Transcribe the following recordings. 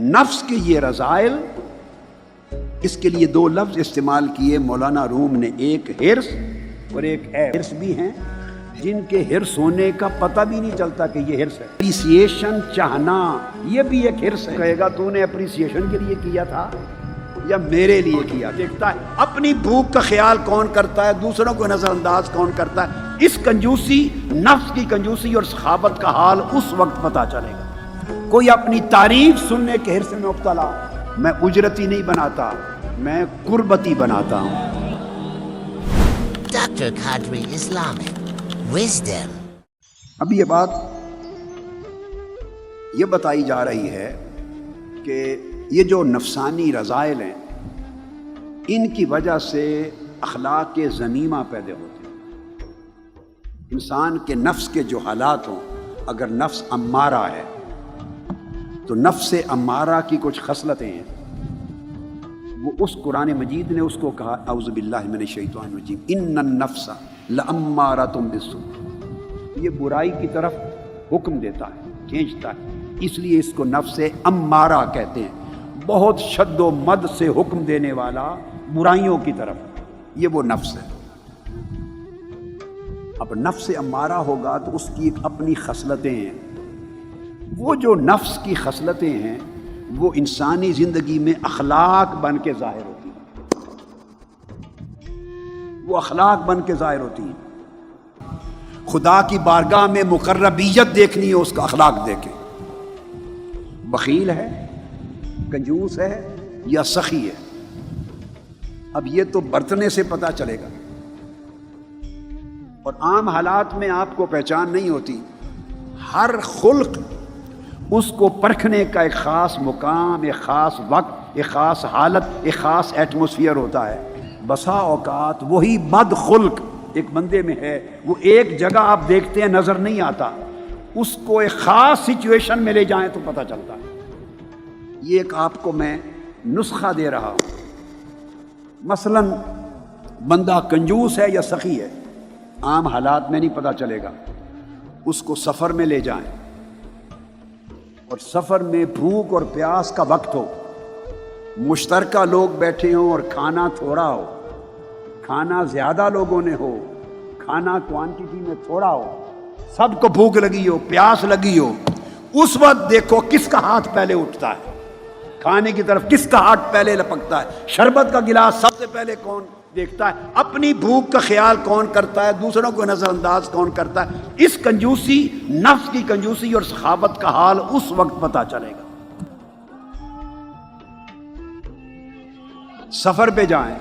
نفس کے یہ رضائل، اس کے لیے دو لفظ استعمال کیے، مولانا روم نے، ایک ہرس اور ایک ہرس بھی ہیں، جن کے ہرس ہونے کا پتہ بھی نہیں چلتا کہ یہ ہرس ہے۔ اپریسیشن چاہنا، یہ بھی ایک ہرس ہے۔ کہے گا تو نے اپریسیشن کے لیے کیا تھا؟ یا میرے لیے کیا دیکھتا ہے، اپنی بھوک کا خیال کون کرتا ہے؟ دوسروں کو نظر انداز کون کرتا ہے؟ اس کنجوسی، نفس کی کنجوسی اور سخاوت کا حال اس وقت پتہ چلے گا۔ کوئی اپنی تعریف سننے کے حرص میں مبتلا میں اجرتی نہیں بناتا میں قربتی بناتا ہوں Wisdom. اب یہ بات یہ بتائی جا رہی ہے کہ یہ جو نفسانی رضائل ہیں ان کی وجہ سے اخلاق کے زمیمہ پیدا ہوتے ہیں انسان کے نفس کے جو حالات ہوں اگر نفس امارہ ہے تو نفس امارہ کی کچھ خصلتیں ہیں۔ وہ اس قرآن مجید نے اس کو کہا، اعوذ باللہ من الشیطان الرجیم، ان النفس لامارۃ بالسوء یہ برائی کی طرف حکم دیتا ہے، کھینچتا ہے۔ اس لیے اس کو نفس امارہ کہتے ہیں۔ بہت شد و مد سے حکم دینے والا برائیوں کی طرف۔ یہ وہ نفس ہے۔ اب نفس امارہ ہوگا تو اس کی ایک اپنی خصلتیں ہیں۔ وہ جو نفس کی خصلتیں ہیں، وہ انسانی زندگی میں اخلاق بن کے ظاہر ہوتی ہیں۔ وہ اخلاق بن کے ظاہر ہوتی ہیں۔ خدا کی بارگاہ میں مقربیت دیکھنی ہے، اس کا اخلاق دیکھے بخیل ہے، کنجوس ہے یا سخی ہے؟ اب یہ تو برتنے سے پتہ چلے گا۔ اور عام حالات میں آپ کو پہچان نہیں ہوتی، ہر خلق اس کو پرکھنے کا ایک خاص مقام، ایک خاص وقت، ایک خاص حالت، ایک خاص ایٹموسفیئر ہوتا ہے۔ بسا اوقات وہی بد خلق ایک بندے میں ہے، وہ ایک جگہ آپ دیکھتے ہیں، نظر نہیں آتا۔ اس کو ایک خاص سچویشن میں لے جائیں تو پتہ چلتا۔ ہے یہ ایک آپ کو میں نسخہ دے رہا ہوں۔ مثلا بندہ کنجوس ہے یا سخی ہے، عام حالات میں نہیں پتہ چلے گا۔ اس کو سفر میں لے جائیں۔ اور سفر میں بھوک اور پیاس کا وقت ہو۔ مشترکہ لوگ بیٹھے ہوں اور کھانا تھوڑا ہو۔ کھانا زیادہ لوگوں نے ہو۔ کھانا کوانٹٹی میں تھوڑا ہو۔ سب کو بھوک لگی ہو، پیاس لگی ہو۔ اس وقت دیکھو کس کا ہاتھ پہلے اٹھتا ہے۔ کھانے کی طرف کس کا ہاتھ پہلے لپکتا ہے۔ شربت کا گلاس سب سے پہلے کون؟ دیکھتا ہے، اپنی بھوک کا خیال کون کرتا ہے؟ دوسروں کو نظر انداز کون کرتا ہے؟ اس کنجوسی، نفس کی کنجوسی اور سخاوت کا حال اس وقت پتا چلے گا۔ سفر پہ جائیں،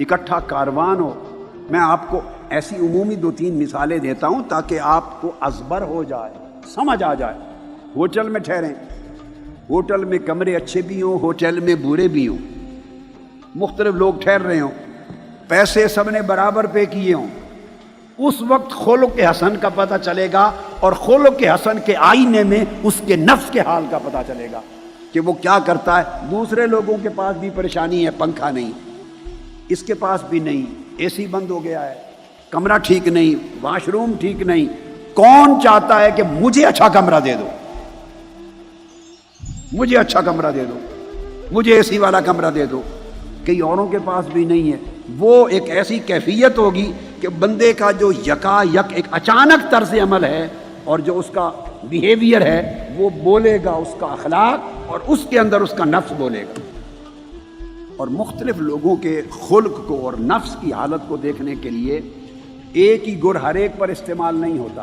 اکٹھا کاروان ہو۔ میں آپ کو ایسی عمومی دو تین مثالیں دیتا ہوں تاکہ آپ کو ازبر ہو جائے، سمجھ آ جائے۔ ہوٹل میں ٹھہریں۔ ہوٹل میں کمرے اچھے بھی ہوں، ہوٹل میں برے بھی ہوں۔ مختلف لوگ ٹھہر رہے ہوں۔ پیسے سب نے برابر پے کیے ہوں۔ اس وقت خولو کے حسن کا پتہ چلے گا اور خولو کے حسن کے آئینے میں اس کے نفس کے حال کا پتہ چلے گا کہ وہ کیا کرتا ہے۔ دوسرے لوگوں کے پاس بھی پریشانی ہے، پنکھا نہیں۔ اس کے پاس بھی نہیں۔ اے سی بند ہو گیا ہے۔ کمرہ ٹھیک نہیں۔ واش روم ٹھیک نہیں۔ کون چاہتا ہے کہ مجھے اچھا کمرہ دے دو؟ مجھے اچھا کمرہ دے دو۔ مجھے اے سی والا کمرہ دے دو۔ کئی اوروں کے پاس بھی نہیں ہے۔ وہ ایک ایسی کیفیت ہوگی کہ بندے کا جو یکا یک ایک اچانک طرز عمل ہے اور جو اس کا بیہیویئر ہے، وہ بولے گا اس کا اخلاق اور اس کے اندر اس کا نفس بولے گا۔ اور مختلف لوگوں کے خلق کو اور نفس کی حالت کو دیکھنے کے لیے ایک ہی گر ہر ایک پر استعمال نہیں ہوتا۔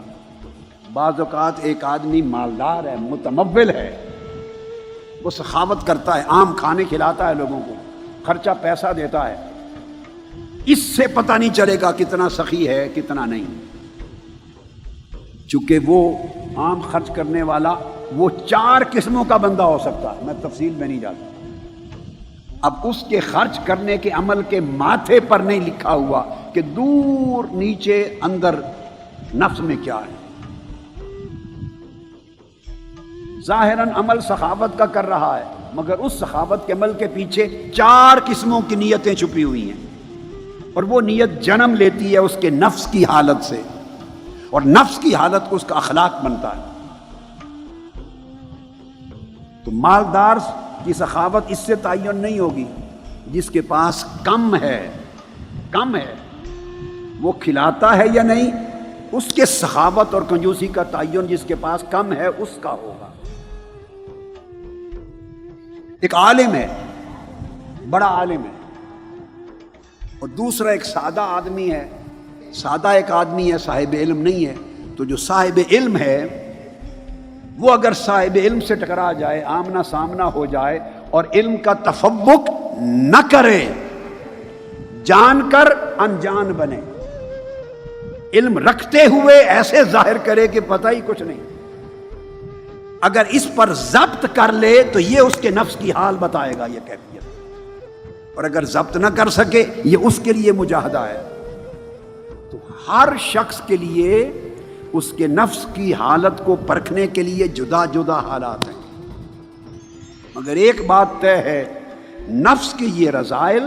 بعض اوقات ایک آدمی مالدار ہے، متمول ہے، وہ سخاوت کرتا ہے عام کھانے کھلاتا ہے لوگوں کو۔ خرچہ پیسہ دیتا ہے۔ اس سے پتہ نہیں چلے گا کتنا سخی ہے، کتنا نہیں۔ چونکہ وہ عام خرچ کرنے والا، وہ چار قسموں کا بندہ ہو سکتا ہے۔ میں تفصیل میں نہیں جاتا۔ اب اس کے خرچ کرنے کے عمل کے ماتھے پر نہیں لکھا ہوا کہ دور نیچے اندر نفس میں کیا ہے۔ ظاہراً عمل سخاوت کا کر رہا ہے۔ مگر اس سخاوت کے عمل کے پیچھے چار قسموں کی نیتیں چھپی ہوئی ہیں۔ اور وہ نیت جنم لیتی ہے اس کے نفس کی حالت سے۔ اور نفس کی حالت کو اس کا اخلاق بنتا ہے۔ تو مالدار کی سخاوت اس سے تعین نہیں ہوگی جس کے پاس کم ہے۔ کم ہے۔ وہ کھلاتا ہے یا نہیں، اس کے سخاوت اور کنجوسی کا تعین جس کے پاس کم ہے اس کا ہوگا۔ ایک عالم ہے، بڑا عالم ہے۔ اور دوسرا ایک سادہ آدمی ہے، سادہ ایک آدمی ہے، صاحب علم نہیں ہے۔ تو جو صاحب علم ہے، وہ اگر صاحب علم سے ٹکرا جائے، آمنا سامنا ہو جائے اور علم کا تفبک نہ کرے، جان کر انجان بنے۔ علم رکھتے ہوئے ایسے ظاہر کرے کہ پتہ ہی کچھ نہیں۔ اگر اس پر ضبط کر لے تو یہ اس کے نفس کی حال بتائے گا، یہ کیفیت۔ اور اگر ضبط نہ کر سکے، یہ اس کے لیے مجاہدہ ہے۔ تو ہر شخص کے لیے اس کے نفس کی حالت کو پرکھنے کے لیے جدا جدا حالات ہیں۔ مگر ایک بات طے ہے، نفس کے یہ رضائل،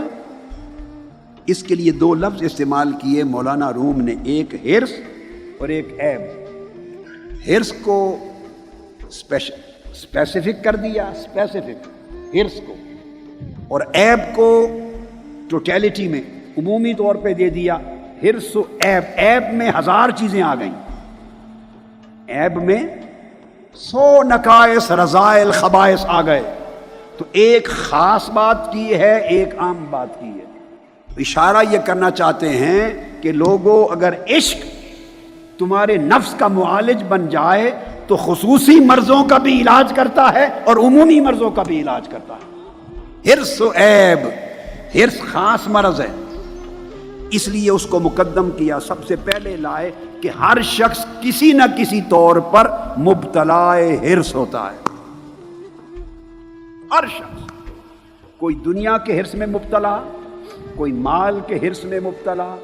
اس کے لیے دو لفظ استعمال کیے۔ مولانا روم نے، ایک ہرس اور ایک ایب ہرس کو اسپیسیفک کر دیا اسپیسیفک ہرس کو اور ایب کو ٹوٹیلٹی میں عمومی طور پہ دے دیا ہرس و ایب. ایب میں ہزار چیزیں آ گئیں. ایب میں سو نقائص رضائل خبائص آ گئے. تو ایک خاص بات کی ہے، ایک عام بات کی ہے. اشارہ یہ کرنا چاہتے ہیں کہ لوگوں اگر عشق تمہارے نفس کا معالج بن جائے تو خصوصی مرضوں کا بھی علاج کرتا ہے اور عمومی مرضوں کا بھی علاج کرتا ہے۔ ہرس و عیب، ہرس خاص مرض ہے۔ اس لیے اس کو مقدم کیا، سب سے پہلے لائے کہ ہر شخص کسی نہ کسی طور پر مبتلا ہرس ہوتا ہے۔ ہر شخص، کوئی دنیا کے ہرس میں مبتلا، کوئی مال کے حرص میں مبتلا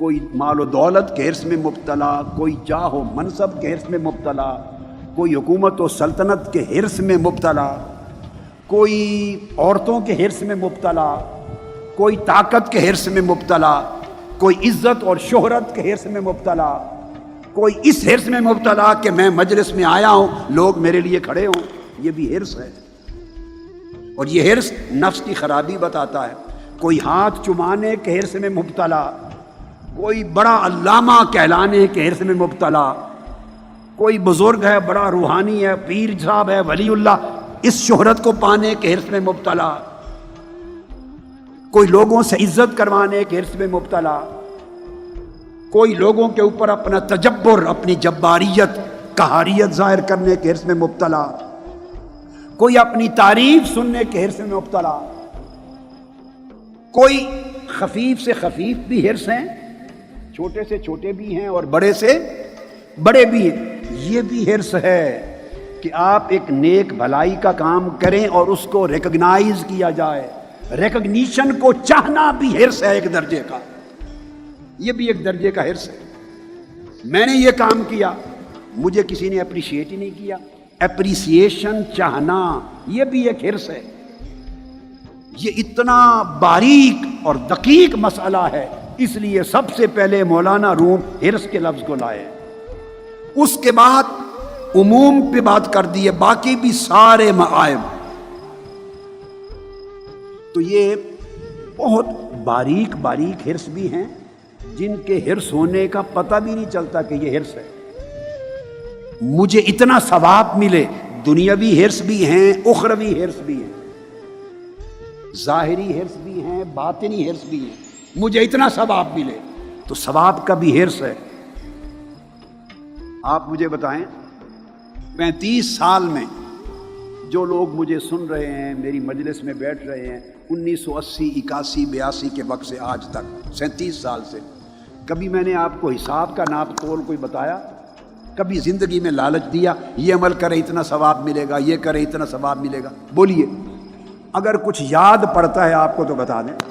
کوئی مال و دولت کے حرص میں مبتلا، کوئی جاہ و منصب کے حرص میں مبتلا، کوئی حکومت و سلطنت کے حرص میں مبتلا، کوئی عورتوں کے حرص میں مبتلا، کوئی طاقت کے حرص میں مبتلا، کوئی عزت اور شہرت کے حرص میں مبتلا، کوئی اس حرص میں مبتلا کہ میں مجلس میں آیا ہوں، لوگ میرے لیے کھڑے ہوں، یہ بھی حرص ہے۔ اور یہ حرص نفس کی خرابی بتاتا ہے۔ کوئی ہاتھ چمانے کے حرص میں مبتلا کوئی بڑا علامہ کہلانے کے حرص میں مبتلا، کوئی بزرگ ہے، بڑا روحانی ہے، پیر صاحب ہے، ولی اللہ، اس شہرت کو پانے کے حرص میں مبتلا۔ کوئی لوگوں سے عزت کروانے کے حرص میں مبتلا۔ کوئی لوگوں کے اوپر اپنا تجبر، اپنی جباریت کہاریت ظاہر کرنے کے حرص میں مبتلا۔ کوئی اپنی تعریف سننے کے حرص میں مبتلا۔ کوئی خفیف سے خفیف بھی ہرس ہیں۔ چھوٹے سے چھوٹے بھی ہیں اور بڑے سے بڑے بھی ہیں۔ یہ بھی ہرس ہے کہ آپ ایک نیک بھلائی کا کام کریں اور اس کو ریکگنائز کیا جائے۔ ریکگنیشن کو چاہنا بھی ہرس ہے ایک درجے کا۔ یہ بھی ایک درجے کا ہرس ہے۔ میں نے یہ کام کیا، مجھے کسی نے اپریشیٹ ہی نہیں کیا۔ اپریسیشن چاہنا، یہ بھی ایک ہرس ہے۔ یہ اتنا باریک اور دقیق مسئلہ ہے۔ اس لیے سب سے پہلے مولانا روم ہرس کے لفظ کو لائے۔ اس کے بعد عموم پہ بات کر دیے باقی بھی سارے معائب تو یہ بہت باریک باریک ہرس بھی ہیں، جن کے ہرس ہونے کا پتہ بھی نہیں چلتا کہ یہ ہرس ہے۔ مجھے اتنا ثواب ملے، دنیاوی ہرس بھی ہیں، اخروی ہرس بھی ہیں۔ ظاہری حرص بھی ہیں، باطنی حرص بھی ہیں۔ مجھے اتنا ثواب ملے۔ تو ثواب کا بھی حرص ہے۔ آپ مجھے بتائیں، پینتیس سال میں جو لوگ مجھے سن رہے ہیں، میری مجلس میں بیٹھ رہے ہیں، انیس سو اسی، اکاسی، بیاسی کے وقت سے آج تک، سینتیس سال سے۔ کبھی میں نے آپ کو حساب کا ناپ تول کوئی بتایا؟ کبھی زندگی میں لالچ دیا؟ یہ عمل کرے اتنا ثواب ملے گا، یہ کرے اتنا ثواب ملے گا۔ بولیے، اگر کچھ یاد پڑتا ہے آپ کو تو بتا دیں۔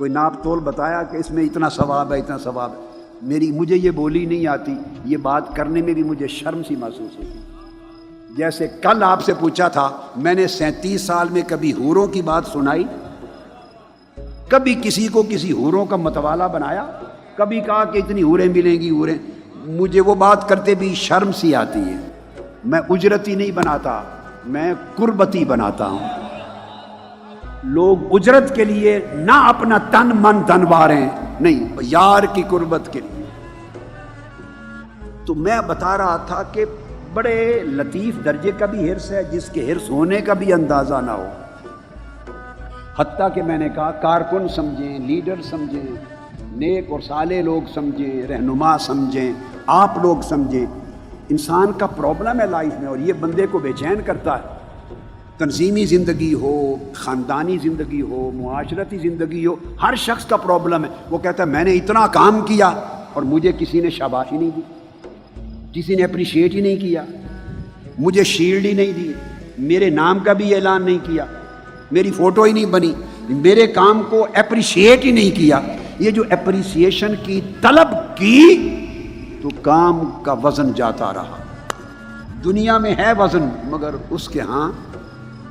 کوئی ناپ تول بتایا کہ اس میں اتنا ثواب ہے، اتنا ثواب ہے۔ میری، مجھے یہ بولی نہیں آتی، یہ بات کرنے میں بھی مجھے شرم سی محسوس ہوتی۔ جیسے کل آپ سے پوچھا تھا، میں نے سینتیس سال میں کبھی ہوروں کی بات سنائی؟ کبھی کسی کو کسی ہوروں کا متوالا بنایا؟ کبھی کہا کہ اتنی ہوریں ملیں گی، ہوریں۔ مجھے وہ بات کرتے بھی شرم سی آتی ہے۔ میں اجرتی نہیں بناتا، میں قربتی بناتا ہوں۔ لوگ اجرت کے لیے نہ اپنا تن من دنواریں نہیں، یار کی قربت کے لیے۔ تو میں بتا رہا تھا کہ بڑے لطیف درجے کا بھی ہرس ہے، جس کے ہرس ہونے کا بھی اندازہ نہ ہو۔ حتیٰ کہ میں نے کہا، کارکن سمجھیں، لیڈر سمجھیں، نیک اور سالے لوگ سمجھیں، رہنما سمجھیں، آپ لوگ سمجھیں۔ انسان کا پرابلم ہے لائف میں اور یہ بندے کو بے چین کرتا ہے۔ تنظیمی زندگی ہو، خاندانی زندگی ہو، معاشرتی زندگی ہو، ہر شخص کا پرابلم ہے۔ وہ کہتا ہے، میں نے اتنا کام کیا اور مجھے کسی نے شاباشی نہیں دی۔ کسی نے اپریشیٹ ہی نہیں کیا۔ مجھے شیلڈ ہی نہیں دی۔ میرے نام کا بھی اعلان نہیں کیا۔ میری فوٹو ہی نہیں بنی۔ میرے کام کو اپریشیٹ ہی نہیں کیا۔ یہ جو اپریسیشن کی طلب کی، تو کام کا وزن جاتا رہا۔ دنیا میں ہے وزن، مگر اس کے ہاں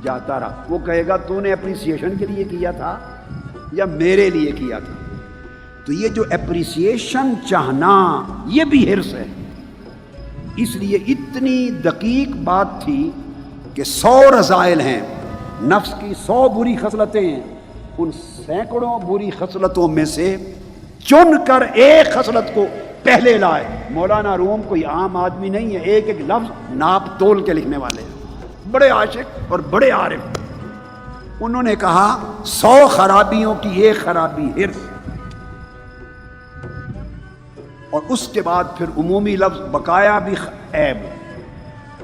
جاتا رہا۔ وہ کہے گا، تو نے اپریسیشن کے لیے کیا تھا یا میرے لیے کیا تھا؟ تو یہ جو اپریسیشن چاہنا، یہ بھی ہرس ہے۔ اس لیے اتنی دقیق بات تھی کہ سو رضائل ہیں۔ نفس کی سو بری خصلتیں ہیں۔ ان سینکڑوں بری خصلتوں میں سے چن کر ایک خصلت کو پہلے لائے۔ مولانا روم کوئی عام آدمی نہیں ہے، ایک ایک لفظ ناپ تول کے لکھنے والے ہیں۔ بڑے عاشق اور بڑے عارف۔ انہوں نے کہا، سو خرابیوں کی ایک خرابی ہرس اور اس کے بعد پھر عمومی لفظ بقایا بھی عیب۔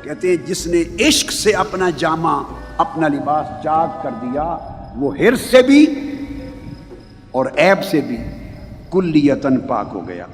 کہتے ہیں، جس نے عشق سے اپنا جامع، اپنا لباس چاک کر دیا، وہ ہرس سے بھی اور عیب سے بھی کلیتن پاک ہو گیا۔